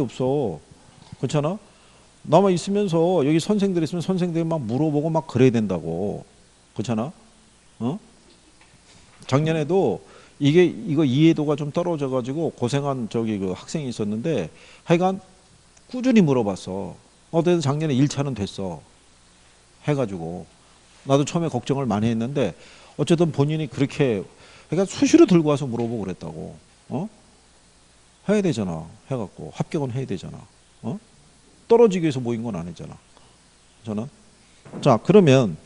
없어. 그렇잖아? 남아 있으면서 여기 선생들 있으면 선생들이 막 물어보고 막 그래야 된다고. 그렇잖아? 어? 작년에도 이게 이거 이해도가 좀 떨어져 가지고 고생한 저기 그 학생이 있었는데 하여간 꾸준히 물어봤어. 어쨌든 작년에 1차는 됐어. 해 가지고 나도 처음에 걱정을 많이 했는데 어쨌든 본인이 그렇게 그러니까 수시로 들고 와서 물어보고 그랬다고. 어? 해야 되잖아. 해 갖고 합격은 해야 되잖아. 어? 떨어지기 위해서 모인 건 아니잖아. 저는 자, 그러면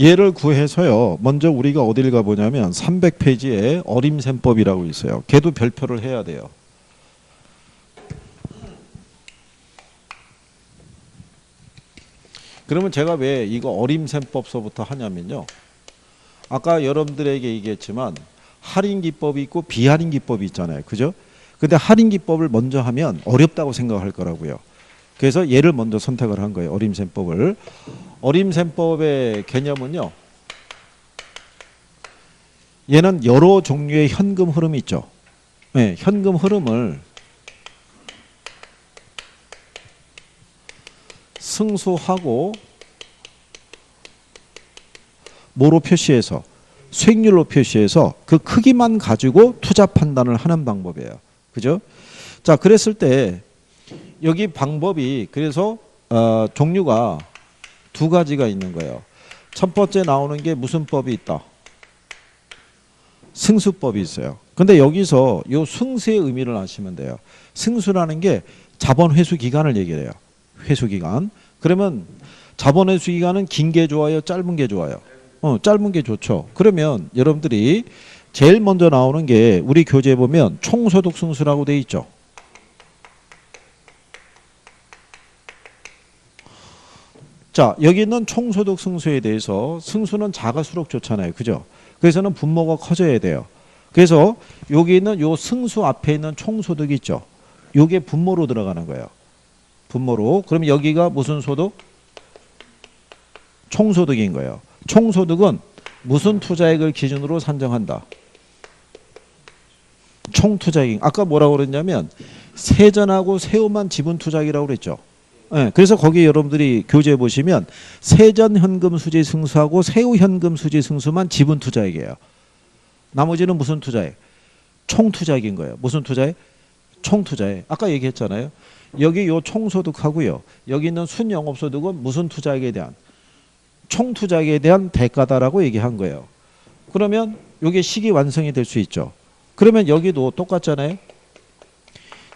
얘를 구해서요. 먼저 우리가 어딜 가보냐면 300페이지에 어림셈법이라고 있어요. 걔도 별표를 해야 돼요. 그러면 제가 왜 이거 어림셈법서부터 하냐면요. 아까 여러분들에게 얘기했지만 할인 기법이 있고 비할인 기법이 있잖아요. 그죠? 근데 할인 기법을 먼저 하면 어렵다고 생각할 거라고요. 그래서 얘를 먼저 선택을 한 거예요. 어림셈법을. 어림셈법의 개념은요. 얘는 여러 종류의 현금 흐름이 있죠. 네, 현금 흐름을 승수하고 뭐로 표시해서 수익률로 표시해서 그 크기만 가지고 투자 판단을 하는 방법이에요. 그죠? 자, 그랬을 때 여기 방법이 그래서 어, 종류가 두 가지가 있는 거예요. 첫 번째 나오는 게 무슨 법이 있다? 승수법이 있어요. 근데 여기서 요 승수의 의미를 아시면 돼요. 승수라는 게 자본 회수 기간을 얘기해요. 회수 기간. 그러면 자본 회수 기간은 긴 게 좋아요, 짧은 게 좋아요. 어, 짧은 게 좋죠. 그러면 여러분들이 제일 먼저 나오는 게 우리 교재에 보면 총소득 승수라고 돼 있죠. 자, 여기 있는 총소득 승수에 대해서 승수는 작을수록 좋잖아요. 그죠? 그래서는 분모가 커져야 돼요. 그래서 여기 있는 요 승수 앞에 있는 총소득이 있죠. 요게 분모로 들어가는 거예요. 분모로. 그럼 여기가 무슨 소득? 총소득인 거예요. 총소득은 무슨 투자액을 기준으로 산정한다. 총 투자액. 아까 뭐라고 그랬냐면 세전하고 세후만 지분 투자액이라고 그랬죠. 네, 그래서 거기 여러분들이 교재 보시면 세전 현금 수지 승수하고 세후 현금 수지 승수만 지분 투자액이에요. 나머지는 무슨 투자액? 총 투자액인 거예요. 무슨 투자액? 총 투자액. 아까 얘기했잖아요. 여기 요 총소득하고요. 여기 있는 순영업소득은 무슨 투자액에 대한 총 투자액에 대한 대가다라고 얘기한 거예요. 그러면 이게 식이 완성이 될 수 있죠. 그러면 여기도 똑같잖아요.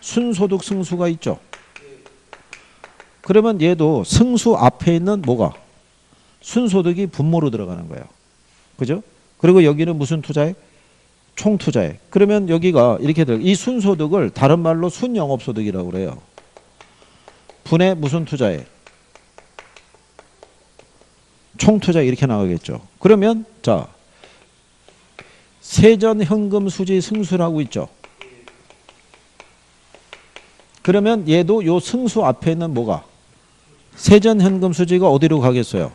순소득 승수가 있죠. 그러면 얘도 승수 앞에 있는 뭐가 순소득이 분모로 들어가는 거예요. 그죠? 그리고 여기는 무슨 투자액? 총 투자액. 그러면 여기가 이렇게 들. 이 순소득을 다른 말로 순영업소득이라고 그래요. 분의 무슨 투자액? 총 투자액 이렇게 나가겠죠. 그러면 자 세전 현금 수지 승수라고 있죠. 그러면 얘도 요 승수 앞에 있는 뭐가 세전 현금 수지가 어디로 가겠어요?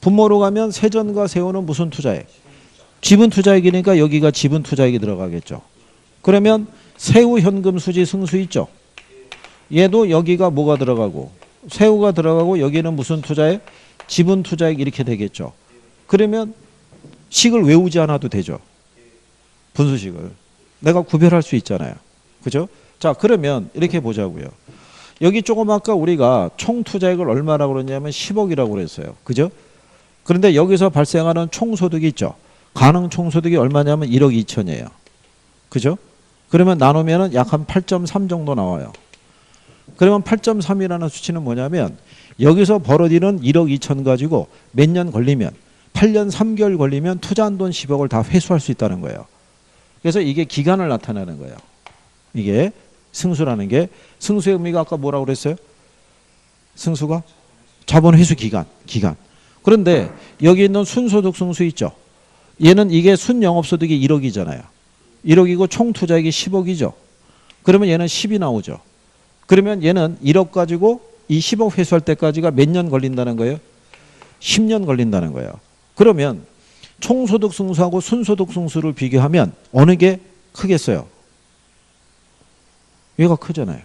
분모로 가면 세전과 세후는 무슨 투자액? 지분 투자액이니까 여기가 지분 투자액이 들어가겠죠. 그러면 세후 현금 수지 승수 있죠. 얘도 여기가 뭐가 들어가고 세후가 들어가고 여기는 무슨 투자액? 지분 투자액 이렇게 되겠죠. 그러면 식을 외우지 않아도 되죠. 분수식을. 내가 구별할 수 있잖아요. 그죠? 자, 그러면 이렇게 보자고요. 여기 조금 아까 우리가 총 투자액을 얼마라고 그랬냐면 10억이라고 그랬어요. 그죠? 그런데 여기서 발생하는 총소득이 있죠. 가능 총소득이 얼마냐면 1억 2천이에요. 그죠? 그러면 나누면은 약한 8.3 정도 나와요. 그러면 8.3이라는 수치는 뭐냐면 여기서 벌어지는 1억 2천 가지고 몇 년 걸리면 8년 3개월 걸리면 투자한 돈 10억을 다 회수할 수 있다는 거예요. 그래서 이게 기간을 나타내는 거예요. 이게 승수라는 게 승수의 의미가 아까 뭐라고 그랬어요? 승수가 자본 회수 기간, 기간. 그런데 여기 있는 순소득 승수 있죠. 얘는 이게 순영업소득이 1억이잖아요. 1억이고 총 투자액이 10억이죠. 그러면 얘는 10이 나오죠. 그러면 얘는 1억 가지고 이 10억 회수할 때까지가 몇 년 걸린다는 거예요? 10년 걸린다는 거예요. 그러면 총소득 승수하고 순소득 승수를 비교하면 어느 게 크겠어요? 얘가 크잖아요.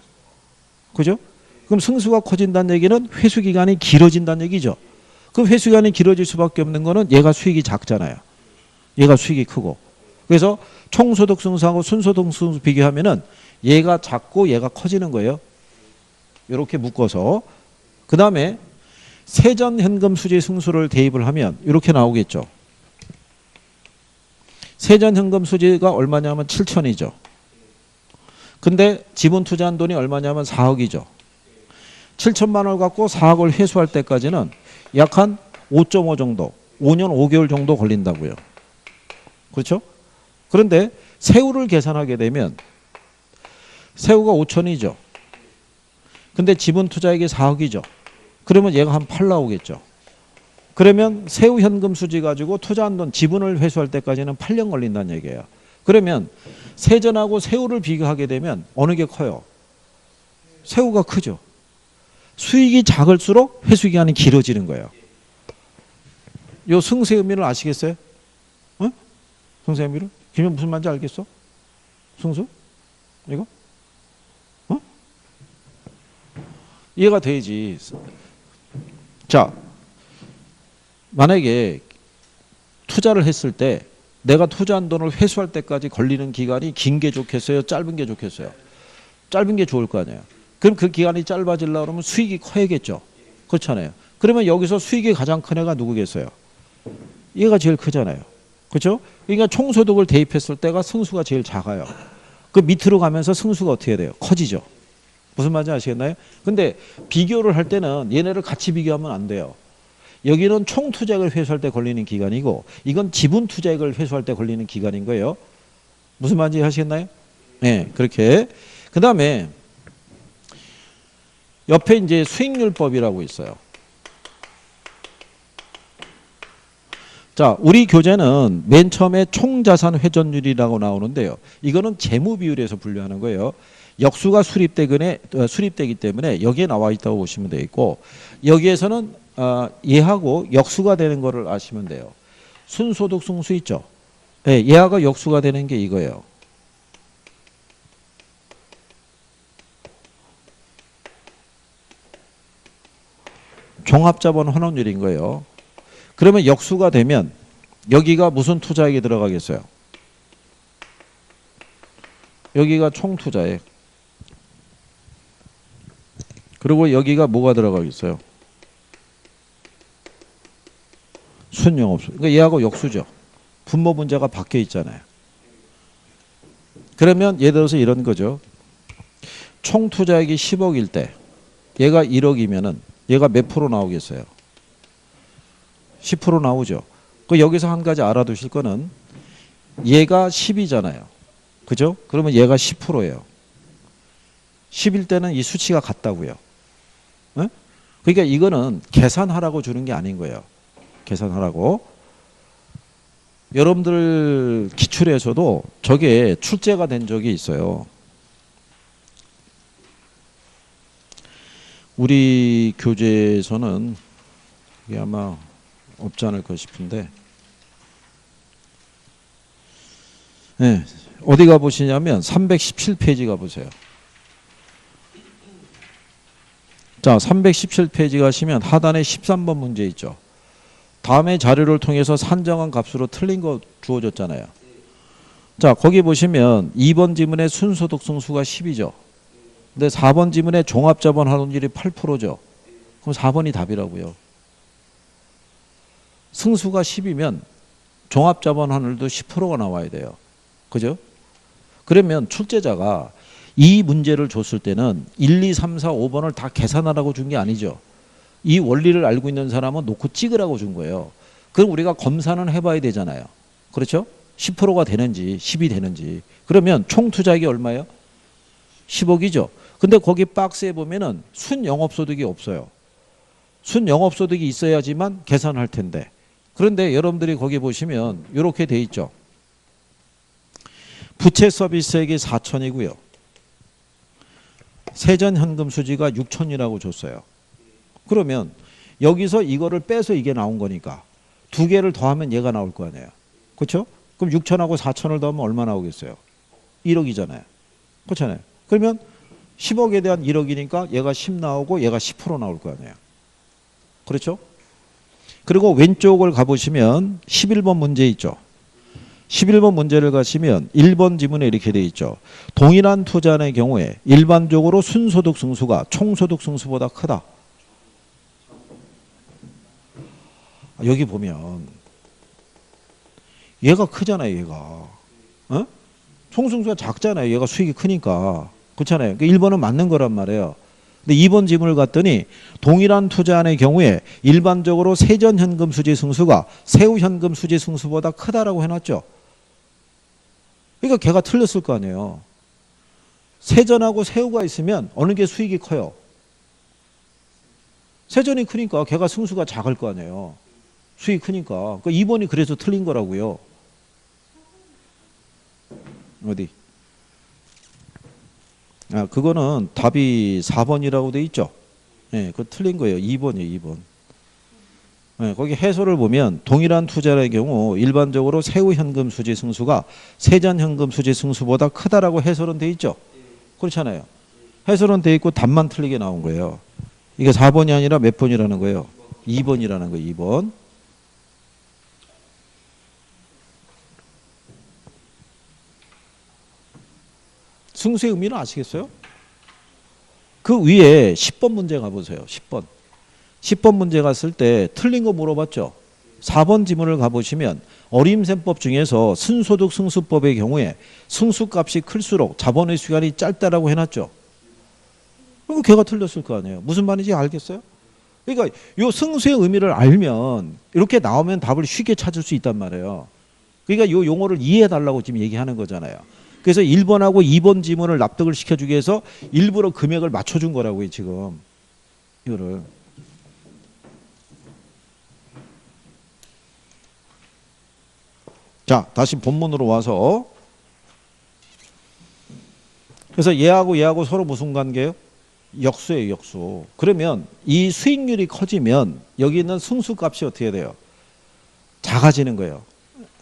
그죠? 그럼 승수가 커진다는 얘기는 회수 기간이 길어진다는 얘기죠. 그럼 회수 기간이 길어질 수밖에 없는 거는 얘가 수익이 작잖아요. 얘가 수익이 크고. 그래서 총소득 승수하고 순소득 승수 비교하면은 얘가 작고 얘가 커지는 거예요. 이렇게 묶어서 그 다음에 세전 현금 수지 승수를 대입을 하면 이렇게 나오겠죠. 세전 현금 수지가 얼마냐면 7천이죠. 근데 지분 투자한 돈이 얼마냐면 4억이죠. 7천만 원을 갖고 4억을 회수할 때까지는 약 한 5.5 정도, 5년 5개월 정도 걸린다고요. 그렇죠? 그런데 세후를 계산하게 되면 세후가 5천이죠. 근데 지분 투자액이 4억이죠. 그러면 얘가 한 8 나오겠죠. 그러면 세후 현금 수지 가지고 투자한 돈 지분을 회수할 때까지는 8년 걸린다는 얘기예요. 그러면 세전하고 세후를 비교하게 되면 어느 게 커요? 세후가 크죠. 수익이 작을수록 회수 기간이 길어지는 거예요. 요 승세 의미를 아시겠어요? 어? 승세 의미를? 김현 무슨 말인지 알겠어? 승수? 이거? 어? 이해가 되지. 자, 만약에 투자를 했을 때 내가 투자한 돈을 회수할 때까지 걸리는 기간이 긴 게 좋겠어요? 짧은 게 좋겠어요? 짧은 게 좋을 거 아니에요. 그럼 그 기간이 짧아지려고 그러면 수익이 커야겠죠. 그렇잖아요. 그러면 여기서 수익이 가장 큰 애가 누구겠어요? 얘가 제일 크잖아요. 그렇죠? 그러니까 총소득을 대입했을 때가 승수가 제일 작아요. 그 밑으로 가면서 승수가 어떻게 돼요? 커지죠. 무슨 말인지 아시겠나요? 근데 비교를 할 때는 얘네를 같이 비교하면 안 돼요. 여기는 총 투자액을 회수할 때 걸리는 기간이고 이건 지분 투자액을 회수할 때 걸리는 기간인 거예요. 무슨 말인지 하시겠나요? 네, 그렇게. 그 다음에 옆에 이제 수익률법이라고 있어요. 자, 우리 교재는 맨 처음에 총자산 회전율이라고 나오는데요. 이거는 재무 비율에서 분류하는 거예요. 역수가 수립되거나 어, 수립되기 때문에 여기에 나와 있다고 보시면 되겠고 여기에서는 어, 얘하고 역수가 되는 거를 아시면 돼요. 순소득 승수 있죠. 예, 얘하고 역수가 되는 게 이거예요. 종합자본 환원율인 거예요. 그러면 역수가 되면 여기가 무슨 투자액이 들어가겠어요? 여기가 총 투자액. 그리고 여기가 뭐가 들어가겠어요? 순영업수. 그러니까 얘하고 역수죠. 분모 문제가 바뀌어 있잖아요. 그러면 예를 들어서 이런 거죠. 총 투자액이 10억일 때 얘가 1억이면은 얘가 몇 프로 나오겠어요? 10% 나오죠. 그 여기서 한 가지 알아두실 거는 얘가 10이잖아요. 그죠? 그러면 얘가 10%예요. 10일 때는 이 수치가 같다고요. 에? 그러니까 이거는 계산하라고 주는 게 아닌 거예요. 계산하라고. 여러분들 기출에서도 저게 출제가 된 적이 있어요. 우리 교재에서는 이게 아마 없지 않을까 싶은데 네, 어디 가보시냐면 317페이지 가보세요. 자, 317페이지 가시면 하단에 13번 문제 있죠. 다음에 자료를 통해서 산정한 값으로 틀린 거 주어졌잖아요. 자, 거기 보시면 2번 지문의 순소득 승수가 10이죠. 근데 4번 지문의 종합자본 환원율이 8%죠. 그럼 4번이 답이라고요. 승수가 10이면 종합자본 환율도 10%가 나와야 돼요. 그죠? 그러면 출제자가 이 문제를 줬을 때는 1, 2, 3, 4, 5번을 다 계산하라고 준 게 아니죠. 이 원리를 알고 있는 사람은 놓고 찍으라고 준 거예요. 그럼 우리가 검사는 해봐야 되잖아요. 그렇죠? 10%가 되는지 10이 되는지. 그러면 총 투자액이 얼마예요? 10억이죠. 근데 거기 박스에 보면은 순 영업소득이 없어요. 순 영업소득이 있어야지만 계산할 텐데. 그런데 여러분들이 거기 보시면 이렇게 돼 있죠. 부채 서비스액이 4천이고요. 세전 현금 수지가 6천이라고 줬어요. 그러면 여기서 이거를 빼서 이게 나온 거니까 두 개를 더하면 얘가 나올 거 아니에요. 그렇죠? 그럼 6천하고 4천을 더하면 얼마 나오겠어요? 1억이잖아요. 그렇잖아요. 그러면 10억에 대한 1억이니까 얘가 10 나오고 얘가 10% 나올 거 아니에요. 그렇죠? 그리고 왼쪽을 가보시면 11번 문제 있죠. 11번 문제를 가시면 1번 지문에 이렇게 돼 있죠. 동일한 투자의 경우에 일반적으로 순소득 승수가 총소득 승수보다 크다. 여기 보면 얘가 크잖아요, 얘가. 어? 총승수가 작잖아요. 얘가 수익이 크니까. 그렇잖아요. 그러니까 1번은 맞는 거란 말이에요. 근데 2번 지문을 갔더니 동일한 투자안의 경우에 일반적으로 세전 현금 수지 승수가 세후 현금 수지 승수보다 크다라고 해놨죠. 그러니까 걔가 틀렸을 거 아니에요. 세전하고 세후가 있으면 어느 게 수익이 커요? 세전이 크니까 걔가 승수가 작을 거 아니에요. 수익이 크니까. 그 2번이 그래서 틀린 거라고요. 어디? 아, 그거는 답이 4번이라고 돼 있죠. 예, 네, 그거 틀린 거예요. 2번이에요, 2번. 네, 거기 해설을 보면 동일한 투자의 경우 일반적으로 세후 현금 수지 승수가 세전 현금 수지 승수보다 크다라고 해설은 돼 있죠. 그렇잖아요. 해설은 돼 있고 답만 틀리게 나온 거예요. 이게 4번이 아니라 몇 번이라는 거예요? 2번이라는 거예요. 2번. 승수의 의미는 아시겠어요? 그 위에 10번 문제 가보세요. 10번. 10번 문제 갔을 때 틀린 거 물어봤죠. 4번 지문을 가보시면 어림셈법 중에서 순소득 승수법의 경우에 승수값이 클수록 자본의 시간이 짧다라고 해놨죠. 그럼 걔가 틀렸을 거 아니에요. 무슨 말인지 알겠어요? 그러니까 요 승수의 의미를 알면 이렇게 나오면 답을 쉽게 찾을 수 있단 말이에요. 그러니까 요 용어를 이해해 달라고 지금 얘기하는 거잖아요. 그래서 1번하고 2번 지문을 납득을 시켜주기 위해서 일부러 금액을 맞춰준 거라고요, 지금. 이거를. 자, 다시 본문으로 와서. 그래서 얘하고 얘하고 서로 무슨 관계예요? 역수예요, 역수. 그러면 이 수익률이 커지면 여기 있는 승수값이 어떻게 돼요? 작아지는 거예요.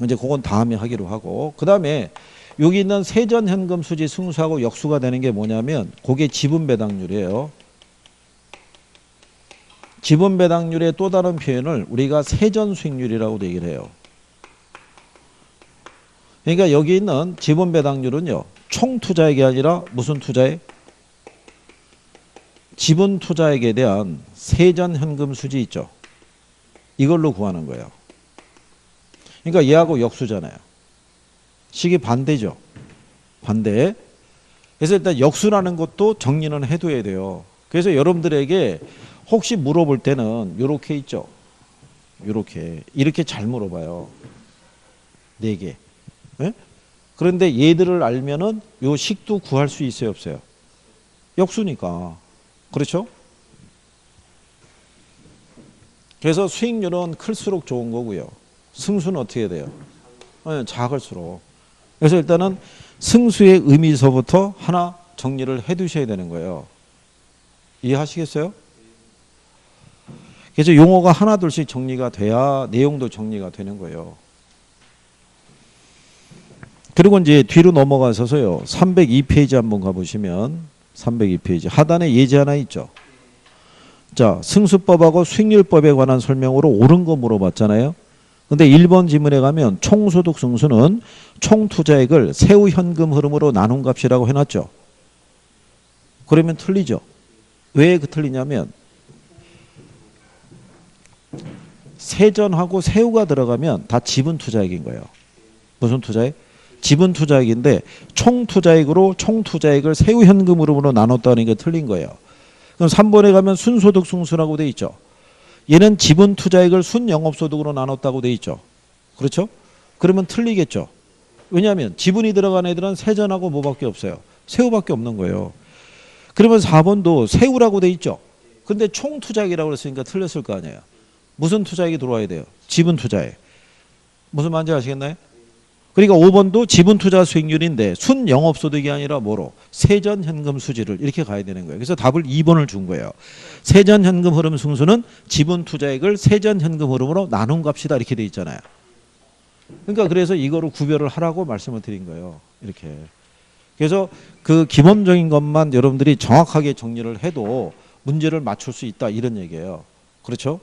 이제 그건 다음에 하기로 하고. 그 다음에 여기 있는 세전 현금 수지 승수하고 역수가 되는 게 뭐냐면 그게 지분 배당률이에요. 지분 배당률의 또 다른 표현을 우리가 세전 수익률이라고도 얘기를 해요. 그러니까 여기 있는 지분 배당률은요. 총 투자액이 아니라 무슨 투자액? 지분 투자액에 대한 세전 현금 수지 있죠. 이걸로 구하는 거예요. 그러니까 얘하고 역수잖아요. 식이 반대죠. 반대. 그래서 일단 역수라는 것도 정리는 해둬야 돼요. 그래서 여러분들에게 혹시 물어볼 때는 이렇게 있죠. 이렇게 이렇게 잘 물어봐요. 네 개. 네? 그런데 얘들을 알면은 요 식도 구할 수 있어요, 없어요? 역수니까. 그렇죠? 그래서 수익률은 클수록 좋은 거고요. 승수는 어떻게 돼요? 네, 작을수록. 그래서 일단은 승수의 의미서부터 하나 정리를 해 두셔야 되는 거예요. 이해하시겠어요? 그래서 용어가 하나 둘씩 정리가 돼야 내용도 정리가 되는 거예요. 그리고 이제 뒤로 넘어가서서요. 302페이지 한번 가보시면 302페이지 하단에 예제 하나 있죠. 자, 승수법하고 수익률법에 관한 설명으로 옳은 거 물어봤잖아요. 근데 1번 지문에 가면 총소득 승수는 총투자액을 세후 현금 흐름으로 나눈 값이라고 해놨죠. 그러면 틀리죠. 왜 그 틀리냐면 세전하고 세후가 들어가면 다 지분 투자액인 거예요. 무슨 투자액? 지분 투자액인데 총 투자액으로 총 투자액을 세후 현금 흐름으로 나눴다는 게 틀린 거예요. 그럼 3번에 가면 순소득 승수라고 돼 있죠. 얘는 지분 투자액을 순영업소득으로 나눴다고 돼 있죠. 그렇죠? 그러면 틀리겠죠. 왜냐하면 지분이 들어간 애들은 세전하고 뭐밖에 없어요. 세후밖에 없는 거예요. 그러면 4번도 세후라고 돼 있죠. 근데 총 투자액이라고 그랬으니까 틀렸을 거 아니에요. 무슨 투자액이 들어와야 돼요? 지분 투자액. 무슨 말인지 아시겠나요? 그러니까 5번도 지분 투자 수익률인데 순 영업소득이 아니라 뭐로? 세전 현금 수지를 이렇게 가야 되는 거예요. 그래서 답을 2번을 준 거예요. 세전 현금 흐름 승수는 지분 투자액을 세전 현금 흐름으로 나눈 값이다 이렇게 돼 있잖아요. 그러니까 그래서 이거를 구별을 하라고 말씀을 드린 거예요. 이렇게. 그래서 그 기본적인 것만 여러분들이 정확하게 정리를 해도 문제를 맞출 수 있다 이런 얘기예요. 그렇죠?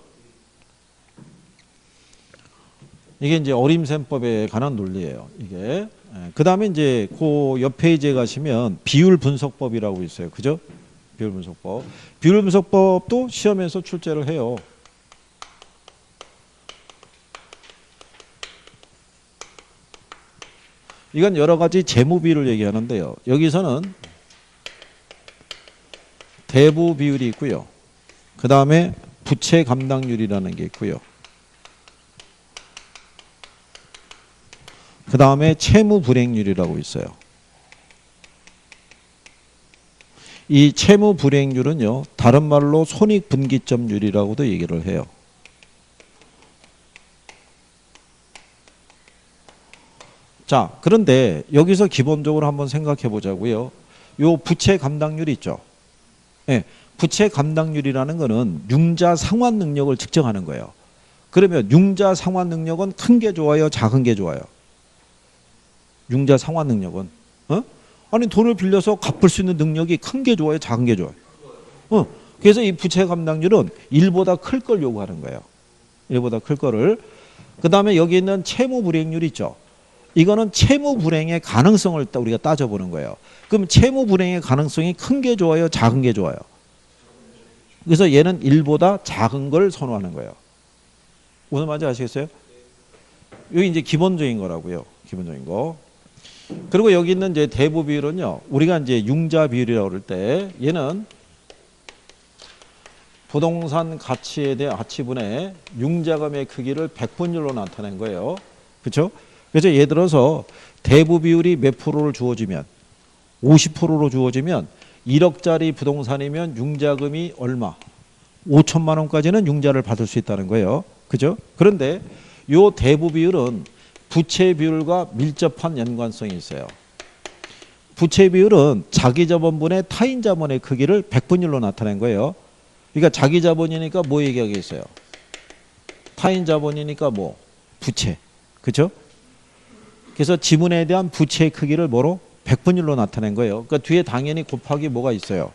이게 이제 어림셈법에 관한 논리예요. 이게. 그 다음에 이제 그 옆 페이지에 가시면 비율 분석법이라고 있어요. 그죠? 비율 분석법. 비율 분석법도 시험에서 출제를 해요. 이건 여러 가지 재무 비율을 얘기하는데요. 여기서는 대부 비율이 있고요. 그 다음에 부채 감당률이라는 게 있고요. 그 다음에 채무 불행률이라고 있어요. 이 채무 불행률은요, 다른 말로 손익 분기점률이라고도 얘기를 해요. 자, 그런데 여기서 기본적으로 한번 생각해 보자고요. 요 부채 감당률 있죠. 예, 부채 감당률이라는 거는 융자 상환 능력을 측정하는 거예요. 그러면 융자 상환 능력은 큰 게 좋아요, 작은 게 좋아요. 융자 상환 능력은 어? 아니 돈을 빌려서 갚을 수 있는 능력이 큰 게 좋아요, 작은 게 좋아요. 어. 그래서 이 부채 감당률은 1보다 클 걸 요구하는 거예요. 1보다 클 거를. 그다음에 여기 있는 채무 불이익률 있죠. 이거는 채무 불행의 가능성을 따- 우리가 따져보는 거예요. 그럼 채무 불행의 가능성이 큰 게 좋아요, 작은 게 좋아요. 그래서 얘는 1보다 작은 걸 선호하는 거예요. 무슨 말인지 아시겠어요? 여기 이제 기본적인 거라고요. 기본적인 거. 그리고 여기 있는 이제 대부 비율은요. 우리가 이제 융자 비율이라고 그럴 때 얘는 부동산 가치에 대한 가치분의 융자금의 크기를 백분율로 나타낸 거예요. 그렇죠? 그래서 예를 들어서 대부 비율이 몇 프로를 주어지면 50%로 주어지면 1억짜리 부동산이면 융자금이 얼마? 5천만 원까지는 융자를 받을 수 있다는 거예요. 그죠? 그런데 요 대부 비율은 부채 비율과 밀접한 연관성이 있어요. 부채 비율은 자기 자본분의 타인 자본의 크기를 백분율로 나타낸 거예요. 그러니까 자기 자본이니까 뭐 얘기하겠어요? 타인 자본이니까 뭐 부채. 그죠? 그래서 지분에 대한 부채의 크기를 뭐로? 백분율로 나타낸 거예요. 그러니까 뒤에 당연히 곱하기 뭐가 있어요?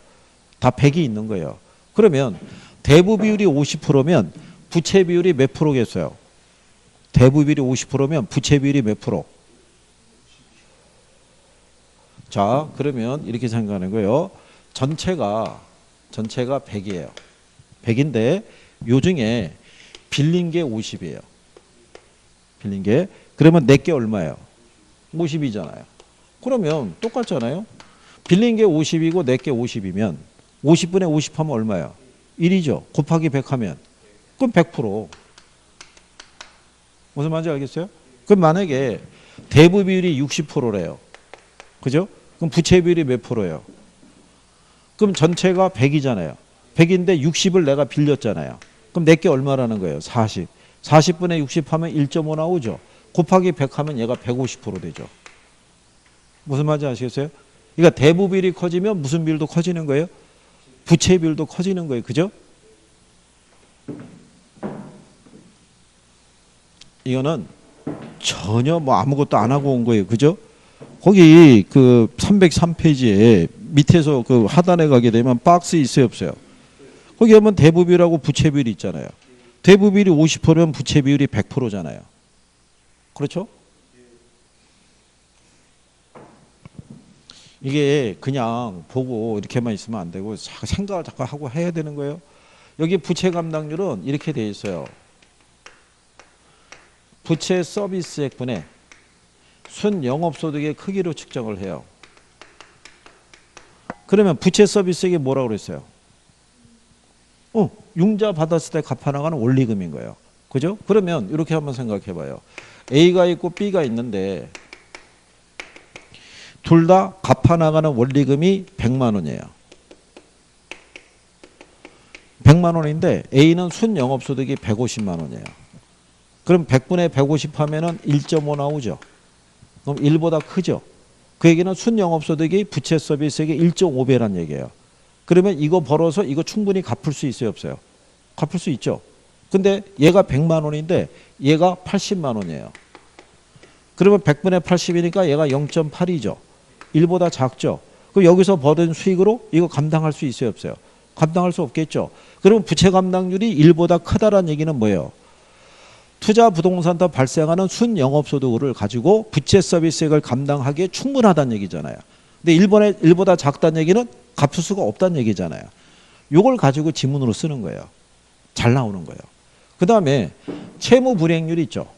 다 100이 있는 거예요. 그러면 대부 비율이 50%면 부채 비율이 몇 프로겠어요? 대부 비율이 50%면 부채 비율이 몇 프로? 자, 그러면 이렇게 생각하는 거예요. 전체가 전체가 100이에요. 100인데 요 중에 빌린 게 50이에요. 빌린 게 그러면 내게 얼마예요? 50이잖아요. 그러면 똑같잖아요. 빌린 게 50이고 내게 50이면 50분의 50 하면 얼마예요? 1이죠. 곱하기 100 하면 그럼 100%. 무슨 말인지 알겠어요? 그럼 만약에 대부 비율이 60%래요. 그죠? 그럼 부채 비율이 몇 프로예요? 그럼 전체가 100이잖아요. 100인데 60을 내가 빌렸잖아요. 그럼 내게 얼마라는 거예요? 40. 40분의 60 하면 1.5 나오죠. 곱하기 100 하면 얘가 150% 되죠. 무슨 말인지 아시겠어요? 그러니까 대부 비율이 커지면 무슨 비율도 커지는 거예요? 부채 비율도 커지는 거예요. 그죠? 이거는 전혀 뭐 아무것도 안 하고 온 거예요. 그죠? 거기 그 303페이지에 밑에서 그 하단에 가게 되면 박스 있어요, 없어요? 거기 하면 대부 비율하고 부채 비율이 있잖아요. 대부 비율이 50%면 부채 비율이 100%잖아요. 그렇죠? 이게 그냥 보고 이렇게만 있으면 안 되고 자- 생각을 자꾸 하고 해야 되는 거예요. 여기 부채 감당률은 이렇게 돼 있어요. 부채 서비스액 분의 순 영업소득의 크기로 측정을 해요. 그러면 부채 서비스액이 뭐라고 그랬어요? 어, 융자 받았을 때 갚아나가는 원리금인 거예요. 그죠? 그러면 이렇게 한번 생각해 봐요. A가 있고 B가 있는데 둘 다 갚아나가는 원리금이 100만 원이에요. 100만 원인데 A는 순 영업소득이 150만 원이에요. 그럼 100분의 150 하면은 1.5 나오죠. 그럼 1보다 크죠. 그 얘기는 순 영업소득이 부채 서비스액의 1.5배란 얘기예요. 그러면 이거 벌어서 이거 충분히 갚을 수 있어요, 없어요? 갚을 수 있죠. 근데 얘가 100만 원인데 얘가 80만 원이에요. 그러면 100분의 80이니까 얘가 0.8이죠. 1보다 작죠. 그럼 여기서 벌은 수익으로 이거 감당할 수 있어요, 없어요? 감당할 수 없겠죠. 그러면 부채 감당률이 1보다 크다라는 얘기는 뭐예요? 투자 부동산도 발생하는 순 영업소득을 가지고 부채 서비스액을 감당하기에 충분하다는 얘기잖아요. 근데 일본에 일보다 작다는 얘기는 갚을 수가 없다는 얘기잖아요. 요걸 가지고 지문으로 쓰는 거예요. 잘 나오는 거예요. 그 다음에 채무 불이행률 있죠.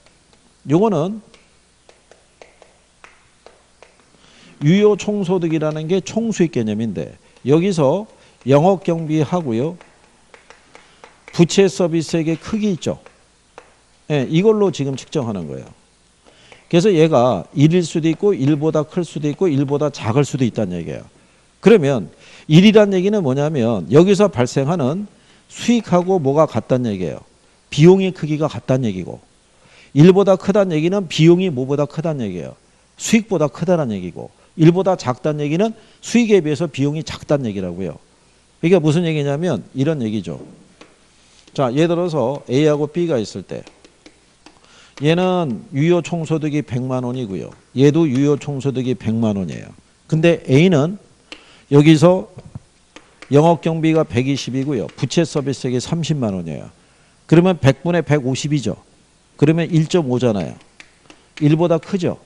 요거는 유효 총소득이라는 게 총수익 개념인데 여기서 영업 경비하고요. 부채 서비스액의 크기 있죠. 예, 이걸로 지금 측정하는 거예요. 그래서 얘가 1일 수도 있고 1보다 클 수도 있고 1보다 작을 수도 있다는 얘기예요. 그러면 1이란 얘기는 뭐냐면 여기서 발생하는 수익하고 뭐가 같다는 얘기예요. 비용의 크기가 같다는 얘기고 1보다 크다는 얘기는 비용이 뭐보다 크다는 얘기예요. 수익보다 크다는 얘기고 1보다 작다는 얘기는 수익에 비해서 비용이 작다는 얘기라고요. 이게 무슨 얘기냐면 이런 얘기죠. 자, 예를 들어서 A하고 B가 있을 때 얘는 유효 총소득이 100만 원이고요. 얘도 유효 총소득이 100만 원이에요. 근데 A는 여기서 영업 경비가 120이고요. 부채 서비스액이 30만 원이에요. 그러면 100분의 150이죠. 그러면 1.5잖아요. 1보다 크죠.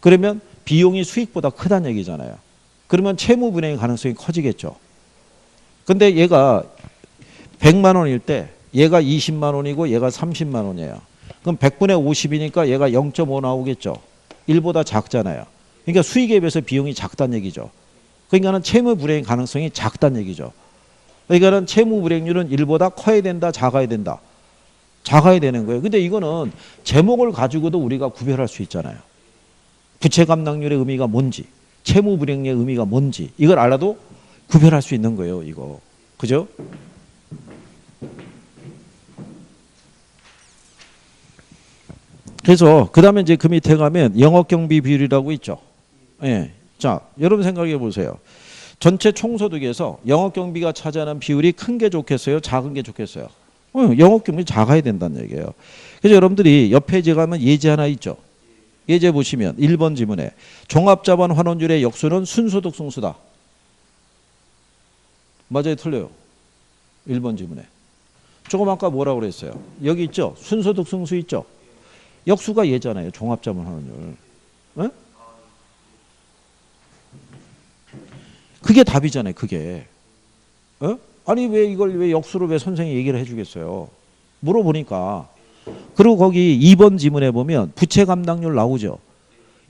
그러면 비용이 수익보다 크다는 얘기잖아요. 그러면 채무 불이행 가능성이 커지겠죠. 근데 얘가 100만 원일 때 얘가 20만 원이고 얘가 30만 원이에요. 그럼 100분의 50이니까 얘가 0.5 나오겠죠. 1보다 작잖아요. 그러니까 수익에 비해서 비용이 작다는 얘기죠. 그러니까는 채무 불이행 가능성이 작다는 얘기죠. 그러니까는 채무 불이행률은 1보다 커야 된다, 작아야 된다. 작아야 되는 거예요. 근데 이거는 제목을 가지고도 우리가 구별할 수 있잖아요. 부채 감당률의 의미가 뭔지, 채무 불이행률의 의미가 뭔지 이걸 알아도 구별할 수 있는 거예요, 이거. 그죠? 그래서 그 다음에 이제 그 밑에 가면 영업 경비 비율이라고 있죠. 예. 자, 여러분 생각해 보세요. 전체 총소득에서 영업 경비가 차지하는 비율이 큰 게 좋겠어요? 작은 게 좋겠어요? 어, 영업 경비 작아야 된다는 얘기예요. 그래서 여러분들이 옆 페이지 가면 예제 하나 있죠. 예제 보시면 1번 지문에 종합자본 환원율의 역수는 순소득 승수다. 맞아요, 틀려요. 1번 지문에. 조금 아까 뭐라고 그랬어요? 여기 있죠? 순소득 승수 있죠? 역수가 얘잖아요. 종합자본 환원율. 어? 그게 답이잖아요. 그게. 어? 아니 왜 이걸 왜 역수로 왜 선생이 얘기를 해주겠어요? 물어보니까 그리고 거기 2번 지문에 보면 부채 감당률 나오죠.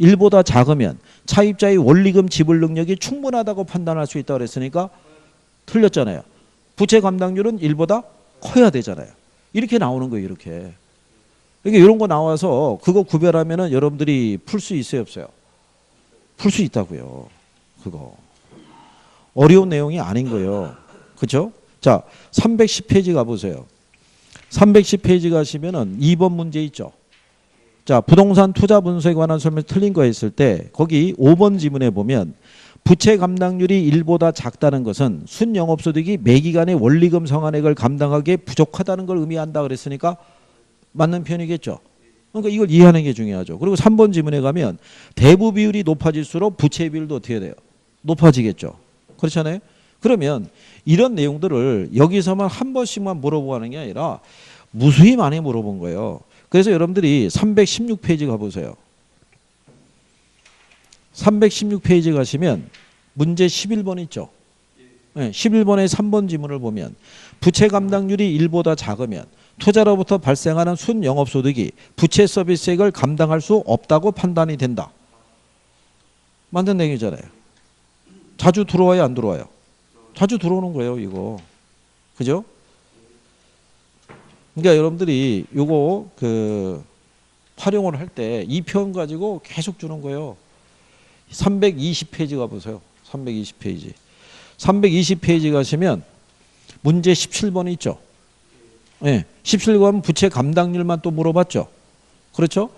1보다 작으면 차입자의 원리금 지불 능력이 충분하다고 판단할 수 있다고 그랬으니까 틀렸잖아요. 부채 감당률은 1보다 커야 되잖아요. 이렇게 나오는 거예요. 이렇게. 그러니까 이런 거 나와서 그거 구별하면은 여러분들이 풀 수 있어요, 없어요? 풀 수 있다고요. 그거. 어려운 내용이 아닌 거예요. 그렇죠? 자, 310페이지 가 보세요. 310페이지 가시면은 2번 문제 있죠. 자, 부동산 투자 분석에 관한 설명 틀린 거 있을 때 거기 5번 지문에 보면 부채 감당률이 1보다 작다는 것은 순영업소득이 매기간의 원리금 상환액을 감당하기에 부족하다는 걸 의미한다 그랬으니까 맞는 편이겠죠. 그러니까 이걸 이해하는 게 중요하죠. 그리고 3번 지문에 가면 대부 비율이 높아질수록 부채 비율도 어떻게 돼요? 높아지겠죠. 그렇잖아요. 그러면 이런 내용들을 여기서만 한 번씩만 물어보고 하는 게 아니라 무수히 많이 물어본 거예요. 그래서 여러분들이 316페이지 가보세요. 316페이지 가시면 문제 11번 있죠. 네, 11번의 3번 지문을 보면 부채 감당률이 1보다 작으면 투자로부터 발생하는 순영업소득이 부채 서비스액을 감당할 수 없다고 판단이 된다. 만든 내용이잖아요. 자주 들어와요, 안 들어와요? 자주 들어오는 거예요, 이거. 그죠? 그러니까 여러분들이 요거 그 활용을 할 때 이 표현 가지고 계속 주는 거예요. 320페이지 가 보세요. 320페이지. 320페이지 가시면 문제 17번 있죠. 예. 네, 17번 부채 감당률만 또 물어봤죠. 그렇죠?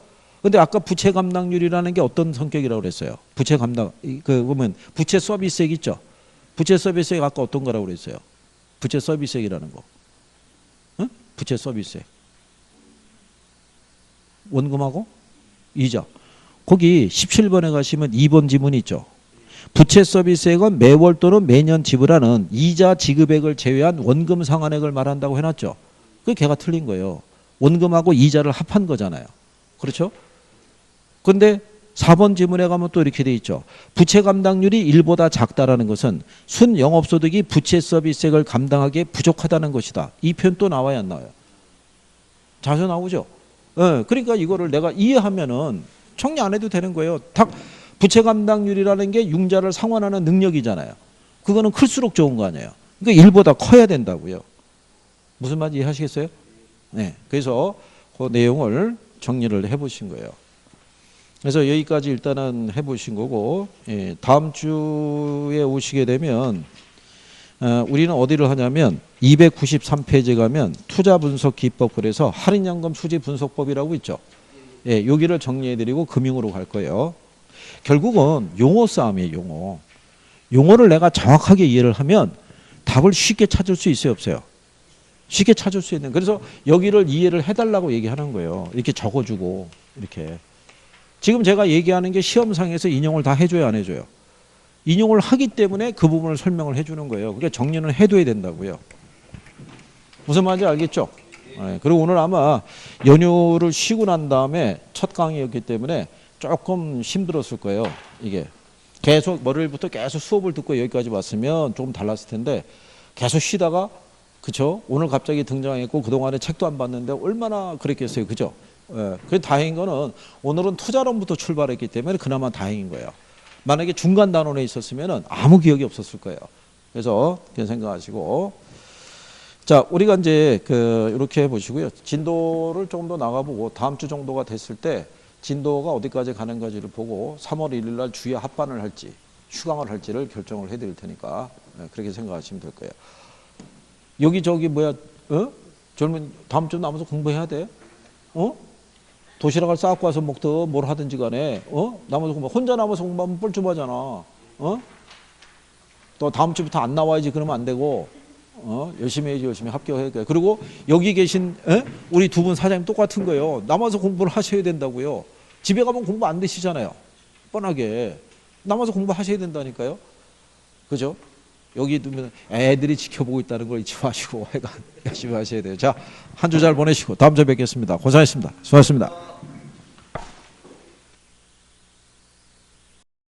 근데 아까 부채 감당률이라는 게 어떤 성격이라고 그랬어요? 부채 감당 그 보면 부채 서비스액 있죠. 부채 서비스액 아까 어떤 거라고 그랬어요? 부채 서비스액이라는 거. 응? 부채 서비스액. 원금하고 이자. 거기 17번에 가시면 2번 지문이 있죠. 부채 서비스액은 매월 또는 매년 지불하는 이자 지급액을 제외한 원금 상환액을 말한다고 해놨죠. 그 걔가 틀린 거예요. 원금하고 이자를 합한 거잖아요. 그렇죠? 근데 4번 지문에 가면 또 이렇게 돼 있죠. 부채 감당률이 1보다 작다라는 것은 순 영업소득이 부채 서비스액을 감당하기에 부족하다는 것이다. 이 표현 또 나와야 안 나와요? 자주 나오죠. 예, 그러니까 이거를 내가 이해하면은 정리 안 해도 되는 거예요. 딱 부채 감당률이라는 게 융자를 상환하는 능력이잖아요. 그거는 클수록 좋은 거 아니에요. 그러니까 1보다 커야 된다고요. 무슨 말인지 이해하시겠어요? 네. 그래서 그 내용을 정리를 해 보신 거예요. 그래서 여기까지 일단은 해 보신 거고 예, 다음 주에 오시게 되면 어, 우리는 어디를 하냐면 293페이지 가면 투자 분석 기법 그래서 할인연금 수지 분석법이라고 있죠. 예, 여기를 정리해 드리고 금융으로 갈 거예요. 결국은 용어 싸움이에요, 용어. 용어를 내가 정확하게 이해를 하면 답을 쉽게 찾을 수 있어요, 없어요? 쉽게 찾을 수 있는. 그래서 여기를 이해를 해달라고 얘기하는 거예요. 이렇게 적어주고 이렇게. 지금 제가 얘기하는 게 시험상에서 인용을 다 해줘야 안 해줘요. 인용을 하기 때문에 그 부분을 설명을 해주는 거예요. 그러니까 정리는 해둬야 된다고요. 무슨 말인지 알겠죠? 네, 그리고 오늘 아마 연휴를 쉬고 난 다음에 첫 강의였기 때문에 조금 힘들었을 거예요. 이게 계속 월요일부터 계속 수업을 듣고 여기까지 왔으면 조금 달랐을 텐데 계속 쉬다가 그쵸? 오늘 갑자기 등장했고 그동안에 책도 안 봤는데 얼마나 그랬겠어요. 그죠? 예. 그 다행인 거는 오늘은 투자론부터 출발했기 때문에 그나마 다행인 거예요. 만약에 중간 단원에 있었으면 아무 기억이 없었을 거예요. 그래서 그렇게 생각하시고 자, 우리가 이제 그 이렇게 해 보시고요. 진도를 조금 더 나가보고 다음 주 정도가 됐을 때 진도가 어디까지 가는가지를 보고 3월 1일 날 주에 합반을 할지 휴강을 할지를 결정을 해 드릴 테니까 예, 그렇게 생각하시면 될 거예요. 여기 저기 뭐야 어? 젊은 다음 주 남아서 공부해야 돼? 어? 도시락을 싸갖고 와서 먹든 뭘 하든지 간에 어? 남아서 공부 혼자 남아서 공부하면 뻘쭘하잖아. 어? 또 다음 주부터 안 나와야지 그러면 안 되고 어? 열심히 해야지 열심히 합격해야 돼. 그리고 여기 계신 에? 우리 두 분 사장님 똑같은 거예요. 남아서 공부를 하셔야 된다고요. 집에 가면 공부 안 되시잖아요. 뻔하게 남아서 공부하셔야 된다니까요. 그죠? 여기 두면 애들이 지켜보고 있다는 걸 잊지 마시고 하여간 열심히 하셔야 돼요. 자, 한 주 잘 보내시고 다음 주에 뵙겠습니다. 고생하셨습니다. 수고하셨습니다.